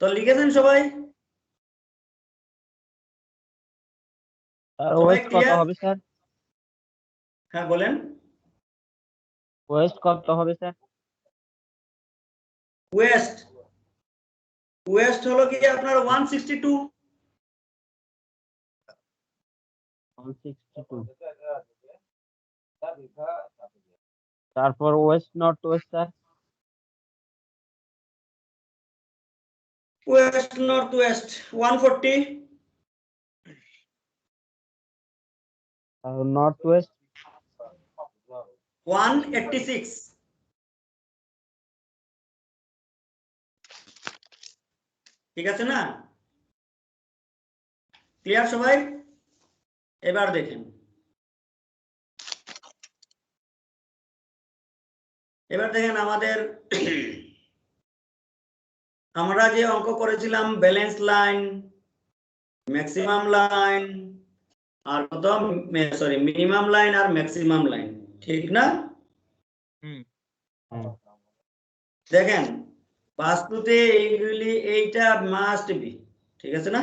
তো লিখেছেন সবাই? ওয়েস্ট কত হবে স্যার? হ্যাঁ বলেন। ওয়েস্ট কত হবে স্যার? ওয়েস্ট। ওয়েস্ট হলো কি আপনার one sixty two one sixty two তারপর ওয়েস্ট নর্থ ওয়েস্ট স্যার? তারপর north west one eighty six ঠিক আছে না? ক্লিয়ার সবাই? এবার দেখেন। এবার দেখেন আমাদের আমরা যে অঙ্ক করেছিলাম ব্যালেন্স লাইন ম্যাক্সিমাম লাইন আর কত সরি মিনিমাম লাইন আর ম্যাক্সিমাম লাইন ঠিক না? দেখেন বাস্তুতে এইগুলি এইটা মাস্ট বি ঠিক আছে না?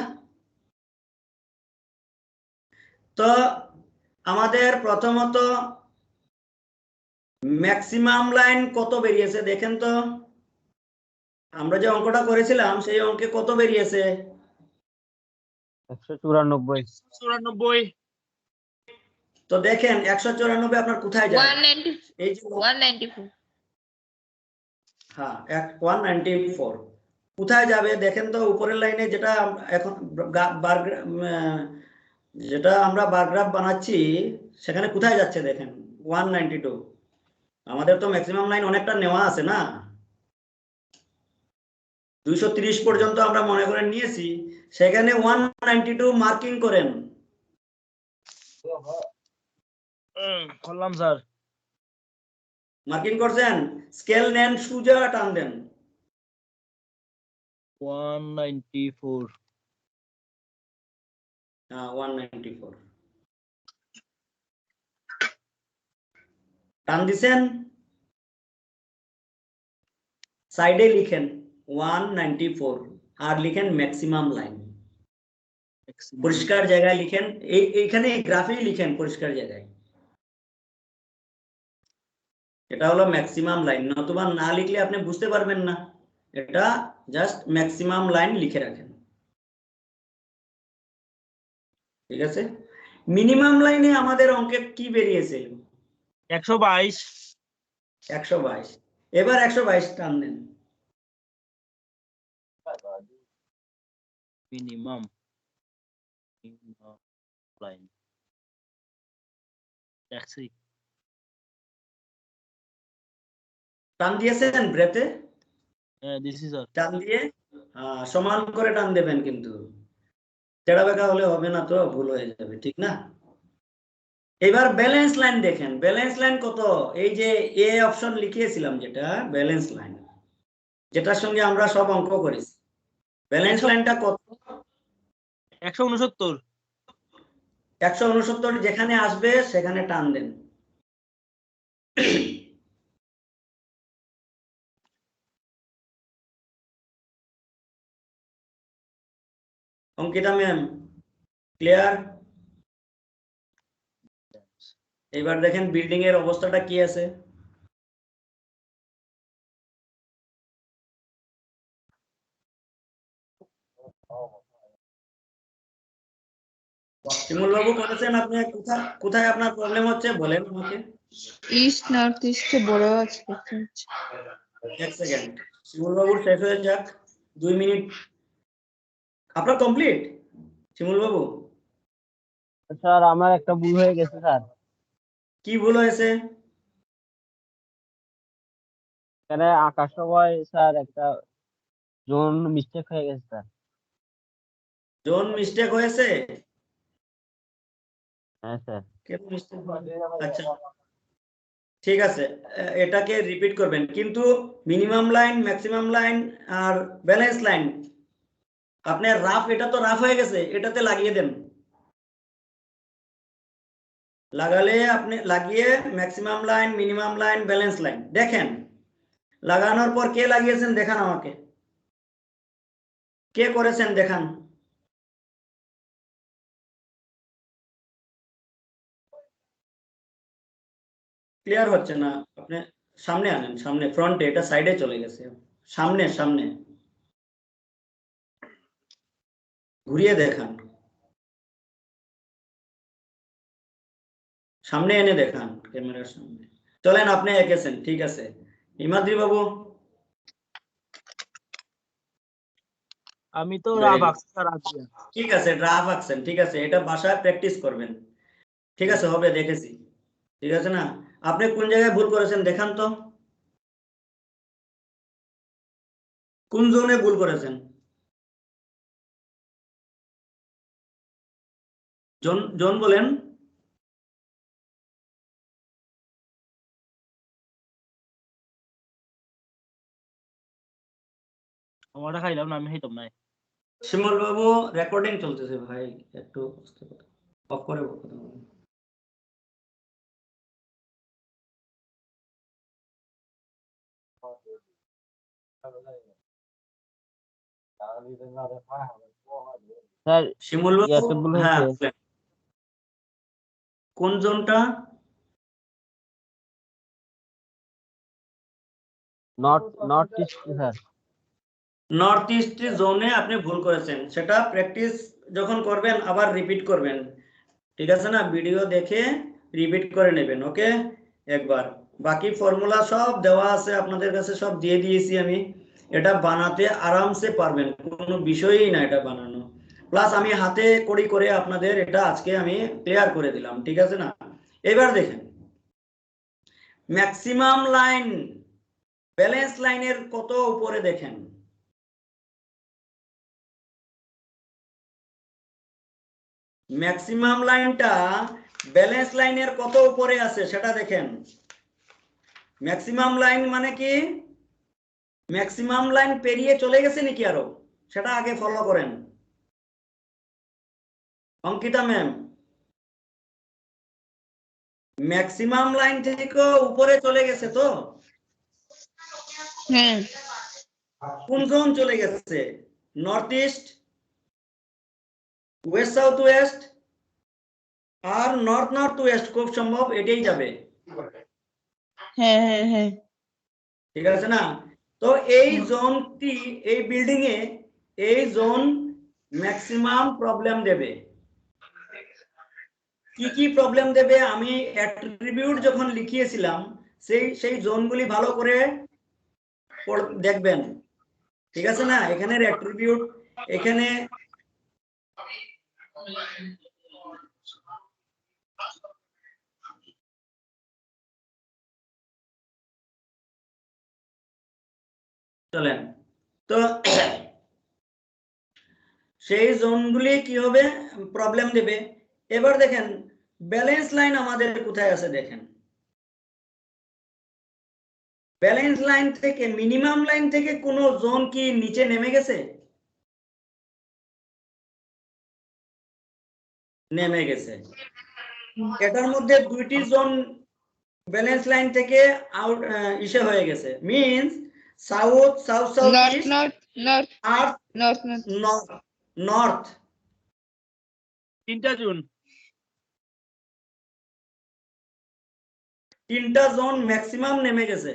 তো আমাদের প্রথমত ম্যাক্সিমাম লাইন কত বেরিয়েছে দেখেন তো। আমরা যে অঙ্কটা করেছিলাম সেই অঙ্কে কত বেরিয়েছে? একশো চুরানব্বই। চুরানব্বই। তো দেখেন একশো চুরানব্বই আপনার কোথায় যায়? এই যে ফোর। হ্যাঁ ওয়ান নাইনটি ফোর। কোথায় যাবে? দেখেন তো উপরের লাইনে যেটা এখন যেটা আমরা বারগ্রাফ বানাচ্ছি সেখানে কোথায় যাচ্ছে দেখেন? One ninety two. আমাদের তো ম্যাক্সিমাম লাইন অনেকটা নেওয়া আছে না? দুইশো তিরিশ পর্যন্ত আমরা মনে করে নিয়েছি। সেখানে ওয়ান নাইনটি টু মার্কিং করেন। করলাম স্যার। মার্কিং করছেন? স্কেল নেন সুজা টান দেন। ওয়ান নাইনটি ফোর হ্যাঁ ওয়ান নাইনটি ফোর টান দিছেন? সাইডে লিখেন। ওয়ান নাইনটি ফোর আর লিখেন ম্যাক্সিমাম লাইন পরিষ্কার জায়গায় লিখেন এই এইখানে গ্রাফেই লিখেন পরিষ্কার জায়গায়। এটা হলো ম্যাক্সিমাম লাইন নতুবা না লিখলে আপনি বুঝতে পারবেন না। এটা জাস্ট ম্যাক্সিমাম লাইন লিখে রাখেন। ঠিক আছে? মিনিমাম লাইনে আমাদের অঙ্কে কি বেরিয়েছে? একশো বাইশ। একশো বাইশ। এবার একশো বাইশ টান দেন। মিনিমাম লাইন দেখছি টান দিয়েছেন ব্রেতে হ্যাঁ দিছি স্যার টান দিয়ে? আহ, সমান করে টান দেবেন কিন্তু। তেড়া বেঁকা হলে হবে না তো ভুল হয়ে যাবে ঠিক না? এবার ব্যালেন্স লাইন দেখেন। ব্যালেন্স লাইন কত? এই যে এ অপশন লিখিয়েছিলাম যেটা ব্যালেন্স লাইন যেটার সঙ্গে আমরা সব অঙ্ক করেছি। ব্যালেন্স লাইনটা কত? একশো উনসত্তর। একশো উনসত্তর যেখানে আসবে, সেখানে টান দেন। Ankita ma'am, clear? এবার দেখেন বিল্ডিং এর অবস্থাটা কি আছে? শিমুল বাবু করেছেন আপনি কোথায় কোথায় আপনার প্রবলেম হচ্ছে? বলেন আমাকে। ইস্ট নর্থ ইস্টে বড় আছে এক সেকেন্ড শিমুল বাবুর শেষ হয়ে যাক। দুই মিনিট। আপনার কমপ্লিট শিমুল বাবু? স্যার আমার একটা ভুল হয়ে গেছে স্যার। কি ভুল হয়েছে? এখানে আঁকার সময় স্যার একটা জোন মিস্টেক হয়ে গেছে স্যার। জোন মিস্টেক হয়েছে? হ্যাঁ স্যার। আচ্ছা। ঠিক আছে এটাকে রিপিট করবেন। কিন্তু মিনিমাম লাইন ম্যাক্সিমাম লাইন আর ব্যালেন্স লাইন আপনার রাফ এটা তো রাফ হয়ে গেছে এটাতে লাগিয়ে দেন। লাগালে আপনি লাগিয়ে maximum line minimum line balance line দেখেন লাগানোর পর কে লাগিয়েছেন? দেখান আমাকে। কে করেছেন? দেখান। ক্লিয়ার হচ্ছে না। আপনি সামনে আনেন সামনে ফ্রন্টে এটা সাইডে চলে গেছে। সামনে সামনে। ঘুরিয়ে দেখান। সামনে এনে দেখান ক্যামেরার সামনে। চলেন আপনি এঁকেছেন ঠিক আছে। হিমাদ্রি বাবু। আমি তো রাফ আঁকছি ঠিক আছে ড্রাফ আঁকছেন ঠিক আছে। এটা বাসায় প্র্যাকটিস করবেন। ঠিক আছে হবে দেখেছি। ঠিক আছে না? আপনি কোন জায়গায় ভুল করেছেন দেখান তো। কোন জোনে ভুল করেছেন? জন জন বলেন। আমারটা খাইলাম না আমি খাইতাম না শিমল বাবু রেকর্ডিং চলতেছে ভাই একটু অফ করে কথা বলুন। শিমুল হ্যাঁ। কোন জোনটা? North north east sir north east জোনে আপনি ভুল করেছেন। সেটা প্র্যাকটিস যখন করবেন আবার রিপিট করবেন। ঠিক আছে না? ভিডিও দেখে রিপিট করে নেবেন ওকে একবার। বাকি ফর্মুলা সব দেওয়া আছে, আপনাদের কাছে সব দিয়ে দিয়েছি আমি। এটা বানাতে আরামসে পারবেন, কোনো বিষয়ই না এটা বানানো। প্লাস আমি হাতে কড়ি করে আপনাদের এটা আজকে আমি ক্লিয়ার করে দিলাম, ঠিক আছে না? এবার দেখেন। ম্যাক্সিমাম লাইন ব্যালেন্স লাইনের কত উপরে দেখেন? ম্যাক্সিমাম লাইনটা ব্যালেন্স লাইনের কত উপরে আছে সেটা দেখেন। ম্যাক্সিমাম লাইন মানে কি? ম্যাক্সিমাম লাইন পেরিয়ে চলে গেছে নাকি আরও? সেটা আগে ফলো করেন। অঙ্কিতা ম্যাম ম্যাক্সিমাম লাইন থেকে উপরে চলে গেছে তো? হ্যাঁ। কোন জোন চলে গেছে? North east west south west আর নর্থ নর্থ ওয়েস্ট খুব সম্ভব এটাই যাবে। হ্যাঁ হ্যাঁ হ্যাঁ। ঠিক আছে না? তো এই জোনটি এই বিল্ডিং এ এই জোন ম্যাক্সিমাম প্রবলেম দেবে। কি কি প্রবলেম দেবে? আমি অ্যাট্রিবিউট যখন লিখিয়েছিলাম সেই সেই জোনগুলি ভালো করে দেখবেন। ঠিক আছে না? এখানের অ্যাট্রিবিউট এখানে চলেন। তো সেই জোনগুলি কি হবে? প্রবলেম দেবে। এবার দেখেন ব্যালেন্স লাইন আমাদের কোথায় আছে দেখেন। ব্যালেন্স লাইন থেকে মিনিমাম লাইন থেকে কোনো জোন কি নিচে নেমে গেছে? নেমে গেছে। এটার মধ্যে দুইটি জোন ব্যালেন্স লাইন থেকে আউট ইসে হয়ে গেছে। Means south south south north east north north আর নর্থ নর্থ নর্থ নর্থ তিনটা জুন তিনটা জোন ম্যাক্সিমাম নেমে গেছে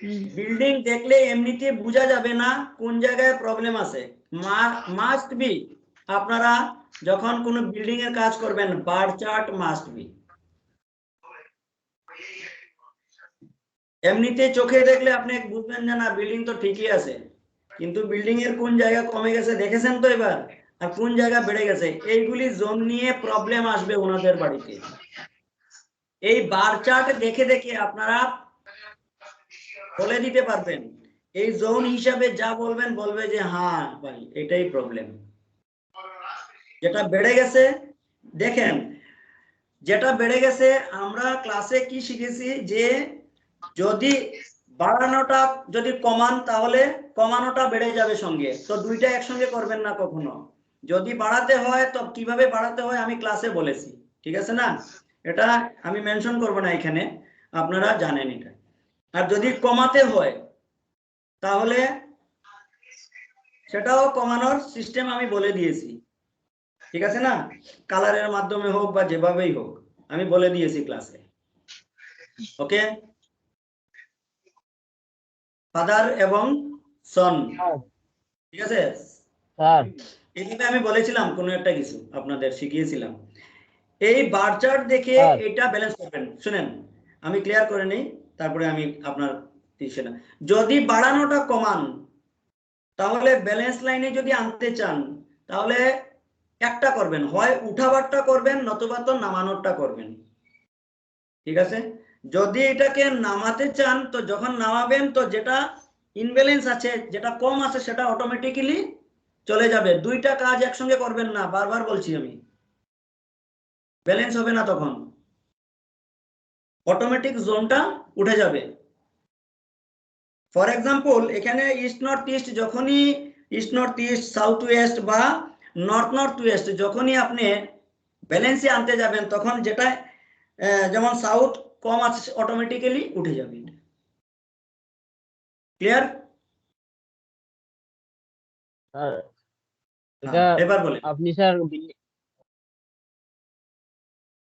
হুম। বিল্ডিং দেখলে এমনিতে বোঝা যাবে না কোন জায়গায় প্রবলেম আছে মাস্ট বি আপনারা যখন কোনো বিল্ডিং এর কাজ করবেন বার চার্ট মাস্ট বি এমনিতে চোখে দেখলে আপনি বুঝবেন যে না বিল্ডিং তো ঠিকই আছে। কিন্তু বিল্ডিং এর কোন জায়গা কমে গেছে দেখেছেন তো এবার? আর কোন জায়গা বেড়ে গেছে? এইগুলি জোন নিয়ে প্রবলেম আসবে ওনাদের বাড়িতে। এই বার চার্ট দেখে দেখে আপনারা বলে দিতে পারবেন। এই জোন হিসাবে যা বলবেন বলবে যে হ্যাঁ ভাই, এটাই প্রবলেম যেটা বেড়ে গেছে, দেখেন, যেটা বেড়ে গেছে, আমরা ক্লাসে কি শিখেছি যে যদি বাড়ানোটা যদি কমান, তাহলে কমানোটা বেড়ে যাবে সঙ্গে। তো দুইটা একসঙ্গে করবেন না কখনো। যদি বাড়াতে হয়, তো কীভাবে বাড়াতে হয় আমি ক্লাসে বলেছি। ঠিক আছে না? এটা আমি মেনশন করব না এখানে। আপনারা জানেন এটা। আর যদি কমাতে হয়, তাহলে সেটাও কমানোর সিস্টেম আমি বলে দিয়েছি। ঠিক আছে না? কালারের মাধ্যমে হোক বা যেভাবেই হোক, আমি বলে দিয়েছি ক্লাসে ওকে ফাদার এবং সন ঠিক আছে? স্যার এখানে আমি বলেছিলাম কোনো একটা কিছু আপনাদের শিখিয়েছিলাম। এই বার চার্ট দেখে। এটা ব্যালেন্স করবেন। শুনেন আমি ক্লিয়ার করে নেই তারপরে আমি আপনার সেটা যদি বাড়ানোটা কমান তাহলে ব্যালেন্স লাইনে যদি আনতে চান তাহলে একটা করবেন। হয় উঠাবারটা করবেন নতুবা তো নামানোরটা করবেন। ঠিক আছে? যদি এটাকে নামাতে চান, তো যখন নামাবেন, তো যেটা ইনব্যালেন্স আছে, যেটা কম আছে, সেটা অটোমেটিক্যালি চলে যাবে। দুইটা কাজ একসঙ্গে করবেন না, বারবার বলছি আমি। ব্যালেন্স হবে না তখন। অটোমেটিক জোনটা উঠে যাবে। ফর এক্সাম্পল এখানে ইস্ট নর্থ ইস্ট যখনই east north east south west বা নর্থ নর্থ ওয়েস্ট যখনই আপনি ব্যালেন্সে আনতে যাবেন, তখন যেটা যেমন সাউথ কম আছে অটোমেটিক্যালি উঠে যাবে ক্লিয়ার এবার বলে আপনি স্যার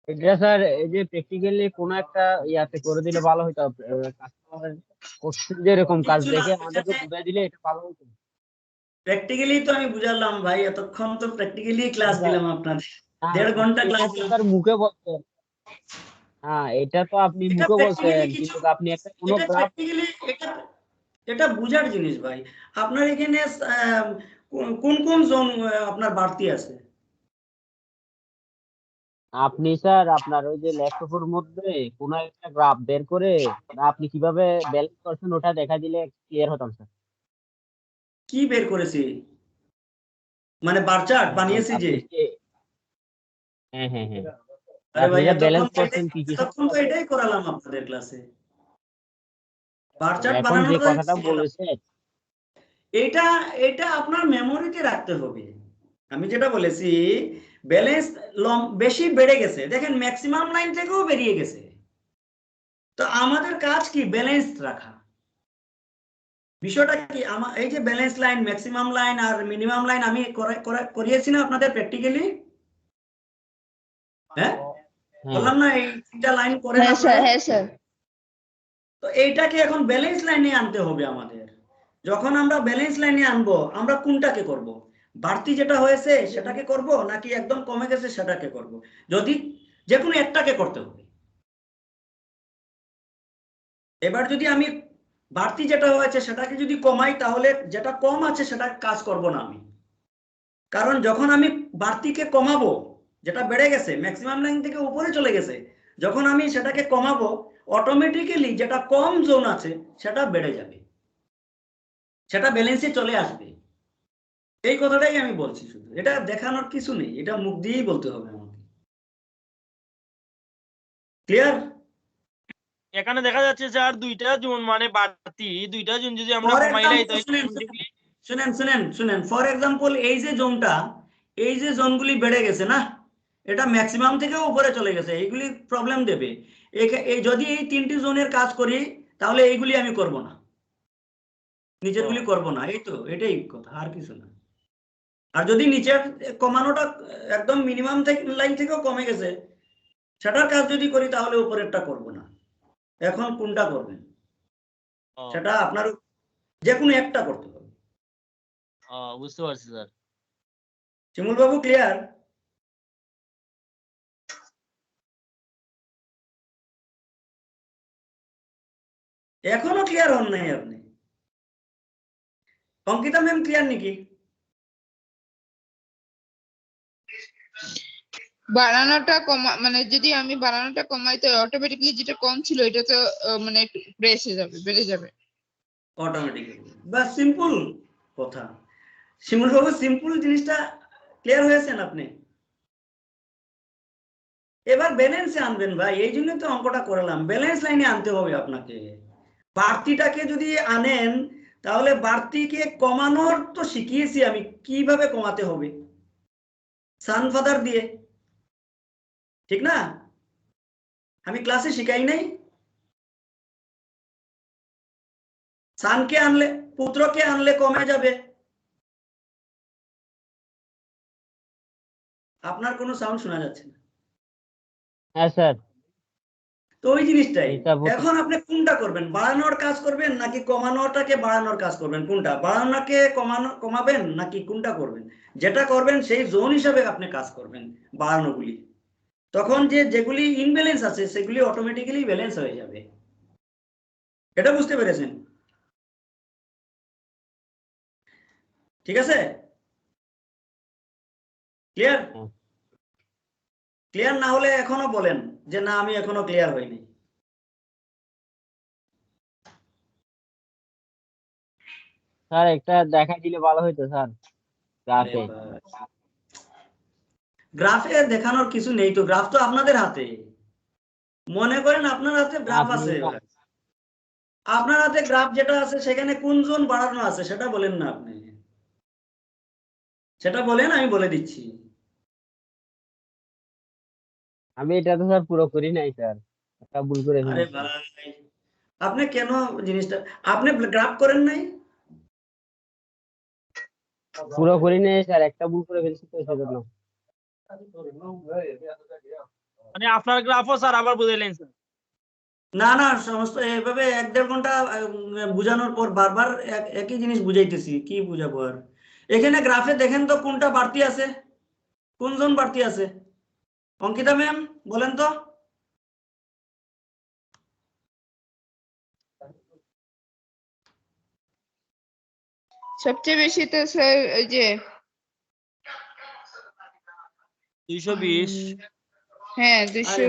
এটা স্যার এই যে প্র্যাকটিক্যালি কোন একটা ইয়াতে করে দিলে ভালো হতো কাস্টমারের কোশ্চেন যেরকম কাজ দেখে আমাদেরকে বুঝাই দিলে এটা ভালো হতো প্র্যাকটিক্যালি তো আমি বুঝালাম ভাই এতক্ষণ তো প্র্যাকটিক্যালি ক্লাস। দিলাম আপনাদের হ্যাঁ, দেড় ঘণ্টা ক্লাস স্যার মুখে বলছেন হ্যাঁ এটা তো আপনি মুখে বলছেন কিন্তু আপনি একটা কোনো গ্রাফ এটা এটা বুঝার জিনিস ভাই। আপনার এখানে কোন- কোন কোন জোন আপনার বাড়তি আছে? আপনি স্যার আপনার ওই যে ল্যাপটপের মধ্যে কোন একটা গ্রাফ বের করে আপনি কীভাবে ব্যালেন্স করছেন ওটা দেখা দিলে ক্লিয়ার হতাম স্যার। কি বের করেছি? মানে বার চার্ট বানিয়েছি যে- হ্যাঁ হ্যাঁ হ্যাঁ। আরে ভাই ব্যালেন্স তো করছেন কি কি? এতক্ষণ তো এটাই করালাম আপনাদের ক্লাসে বার চার্ট এখন বানানো যে তো কথাটা শিখলাম। এটা এটা আপনার মেমোরিতে রাখতে হবে। আমি যেটা বলেছি ব্যালেন্স বেশি বেড়ে গেছে। দেখেন ম্যাক্সিমাম লাইন থেকেও বেরিয়ে গেছে। তো আমাদের কাজ কি? ব্যালেন্স রাখা। বিষয়টা কি? আমার এই যে ব্যালেন্স লাইন ম্যাক্সিমাম লাইন আর মিনিমাম লাইন আমি করে- করে- করিয়েছি না আপনাদের প্র্যাকটিক্যালি হ্যাঁ? বললাম না এই তিনটা লাইন করে হ্যাঁ স্যার হ্যাঁ স্যার। তো এইটাকে এখন ব্যালেন্স লাইনে আনতে হবে আমাদের। যখন আমরা ব্যালেন্স লাইনে আনব আমরা কোনটাকে করব? বাড়তি যেটা হয়েছে সেটাকে করব নাকি একদম কমে গেছে সেটাকে করব? যদি যে কোনো একটাকে করতে হবে। এবার যদি আমি বাড়তি যেটা হয়েছে সেটাকে যদি কমাই তাহলে যেটা কম আছে সেটা কাজ করব না আমি। কারণ যখন আমি বাড়তিকে কমাবো যেটা বেড়ে গেছে ম্যাক্সিমাম লাইন থেকে উপরে চলে গেছে যখন আমি সেটাকে কমাবো অটোমেটিক্যালি যেটা কম জোন আছে সেটা বেড়ে যাবে। সেটা ব্যালেন্সে চলে আসবে। এই কথাটাই আমি বলছি শুধু। এটা দেখানোর কিছু নেই। এটা মুখ দিয়েই বলতে হবে আমাকে। ক্লিয়ার এখানে দেখা যাচ্ছে স্যার দুইটা জুন মানে বাড়তি। দুইটা জুন যদি আমরা কমাইলাই শুনেন শুনেন শুনেন ফর এক্সাম্পল এই যে জোনটা এই যে জোনগুলি বেড়ে গেছে না? এটা ম্যাক্সিমাম থেকেও উপরে চলে গেছে এইগুলি প্রবলেম দেবে। এই যদি এই তিনটি জোনের কাজ করি তাহলে এইগুলি আমি করব না। নিচেরগুলি করব না এই তো এটাই কথা আর কিছু না। আর যদি নিচের কমানোটা একদম মিনিমাম লাইন থেকেও কমে গেছে সেটার কাজ যদি করি তাহলে উপরেরটা করব না। এখন কোনটা করবেন? সেটা আপনার যে কোনো একটা করতে হবে। বুঝতে পারছি স্যার। শিমুল বাবু ক্লিয়ার এখনও ক্লিয়ার হন নাই আপনি। অঙ্কিতা ম্যাম ক্লিয়ার নাকি? বাড়ানোটা কমা মানে যদি আমি বাড়ানোটা কমাই তো অটোমেটিকলি যেটা কম ছিল এটা তো মানে এসে যাবে বেড়ে যাবে। অটোমেটিক্যালি বা সিম্পল কথা। শিমুল বাবু সিম্পল জিনিসটা ক্লিয়ার হয়েছেন আপনি? এবার ব্যালেন্সে আনবেন ভাই এই জন্য তো অঙ্কটা করলাম। ব্যালেন্স লাইনে আনতে হবে আপনাকে। বাড়তিটাকে যদি আনেন, তাহলে বাড়তিকে কমানোর তো শিখিয়েছি আমি, কীভাবে কমাতে হবে? সানফাদার দিয়ে। ঠিক না? আমি ক্লাসে শিখাই নাই। সানকে আনলে, পুত্রকে আনলে কমে যাবে। আপনার কোনো সাউন্ড শোনা যাচ্ছে না। হ্যাঁ স্যার। তো ওই জিনিসটাই। এখন আপনি কোনটা করবেন? বাড়ানোর কাজ করবেন নাকি কমানোটাকে বাড়ানোর কাজ করবেন? কোনটা? বাড়ানোকে কমানো কমাবেন নাকি কোনটা করবেন? যেটা করবেন সেই জোন হিসাবে আপনি কাজ করবেন বাড়ানোগুলি। তখন যে যেগুলি ইনব্যালেন্স আছে সেগুলি অটোমেটিক্যালি ব্যালেন্স হয়ে যাবে। এটা বুঝতে পেরেছেন? ঠিক আছে? ক্লিয়ার। ক্লিয়ার না হলে এখনও বলেন যে না আমি এখনও ক্লিয়ার হইনি। স্যার একটা দেখা দিলে ভালো হইতো স্যার। গ্রাফে গ্রাফে দেখানোর কিছু নেই তো গ্রাফ তো আপনাদের হাতে। মনে করেন আপনার হাতে গ্রাফ আছে আপনার হাতে গ্রাফ যেটা আছে সেখানে কোন জোন বাড়ানো আছে সেটা বলেন না আপনি। সেটা বলেন আমি বলে দিচ্ছি। আমি এটা তো স্যার পুরো করি নাই স্যার। একটা ভুল করে আরে ভাই আপনি কেন জিনিসটা আপনি গ্রাফ করেন নাই? পুরো করি নাই স্যার একটা ভুল করে ফেলছি তো সেজন্য মানে আপনার গ্রাফও স্যার আবার বুঝাইলেন স্যার। না না সমস্ত এভাবে এক দেড় ঘণ্টা বোঝানোর পর বারবার একই জিনিস বুঝাইতেছি কি বুঝাবো আর? এখানে গ্রাফে দেখেন তো কোনটা বাড়তি আছে? কোন জোন বাড়তি আছে? অঙ্কিতা ম্যাম বলেন তো। সবচেয়ে বেশি তো স্যার ওই যে দুইশো বিশ। হ্যাঁ দুইশো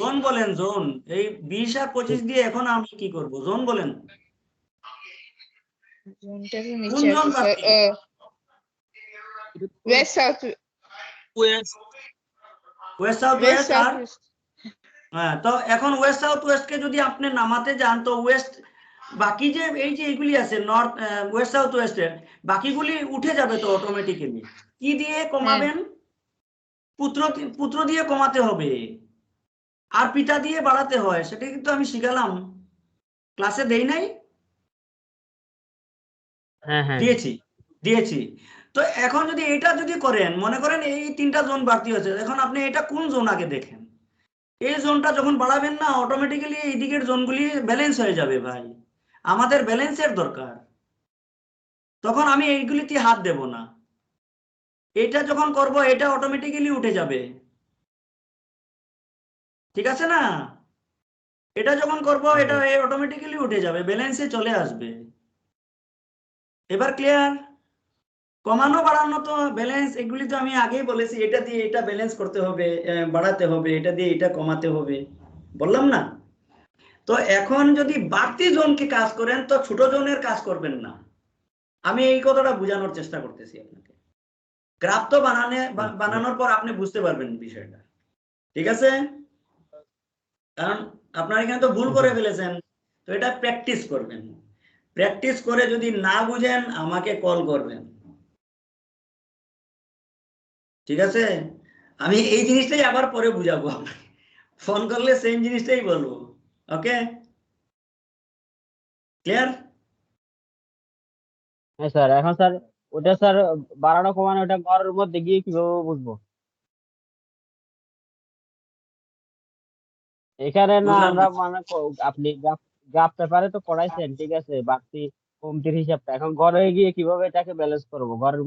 জোন বলেন জোন। এই বিশ আর পঁচিশ দিয়ে এখন আমি কি করব? জোন বলেন। কোন zone? West south west west south west আর হ্যাঁ তো এখন ওয়েস্ট সাউথ ওয়েস্ট কে যদি আপনি নামাতে যান তো ওয়েস্ট বাকি যে এই যে এইগুলি আছে নর্থ ওয়েস্ট সাউথ ওয়েস্টের বাকিগুলি উঠে যাবে তো অটোমেটিক্যালি কি দিয়ে কমাবেন? পুত্র পুত্র দিয়ে কমাতে হবে। আর পিতা দিয়ে বাড়াতে হয় সেটা কিন্তু আমি শিখালাম। ক্লাসে দেই নাই? হ্যাঁ হ্যাঁ। দিয়েছি দিয়েছি। তো এখন যদি এটা যদি করেন, মনে করেন এই তিনটা জোন বাড়তি হয়েছে, এখন আপনি এটা কোন জোন আগে দেখেন? এই জোনটা যখন বাড়াবেন না অটোমেটিক্যালি এই দিকের জোনগুলি ব্যালেন্স হয়ে যাবে ভাই। আমাদের ব্যালেন্সের দরকার। তখন আমি এইগুলিতে হাত দেব না। এটা যখন করব, এটা অটোমেটিক্যালি উঠে যাবে। ঠিক আছে না? এটা যখন করব, এটা অটোমেটিক্যালি উঠে যাবে ব্যালেন্সে চলে আসবে। এবার ক্লিয়ার কমানো বাড়ানো তো ব্যালেন্স এগুলি তো আমি আগেই বলেছি এটা দিয়ে এটা ব্যালেন্স করতে হবে বাড়াতে হবে এটা দিয়ে এটা কমাতে হবে। বললাম না? তো এখন যদি বাড়তি জোনকে কাজ করেন তো ছোট জোনের কাজ করবেন না। আমি এই কথাটা বোঝানোর চেষ্টা করতেছি আপনাকে। গ্রাফ তো বানানে বানানোর পর আপনি বুঝতে পারবেন বিষয়টা। ঠিক আছে? কারণ আপনার এখানে তো ভুল করে ফেলেছেন তো এটা প্র্যাকটিস করবেন। প্র্যাকটিস করে যদি না বুঝেন আমাকে কল করবেন। ঠিক আছে? আমি এই জিনিসটাই আবার পরে বুঝাবো আপনাকে। ফোন করলে সেম জিনিসটাই বলব। ওকে ক্লিয়ার হ্যাঁ স্যার এখন স্যার ওটা স্যার বাড়ানো কমানো ওটা ঘরের মধ্যে গিয়ে কীভাবে বুঝব? এখানে না আমরা মানে আপনি গ্রাফ গ্রাফ পেপারে তো পড়াইছেন ঠিক আছে? বাড়তি কমতির হিসাবটা। এখন ঘরে গিয়ে কীভাবে এটাকে ব্যালেন্স করব? ঘরের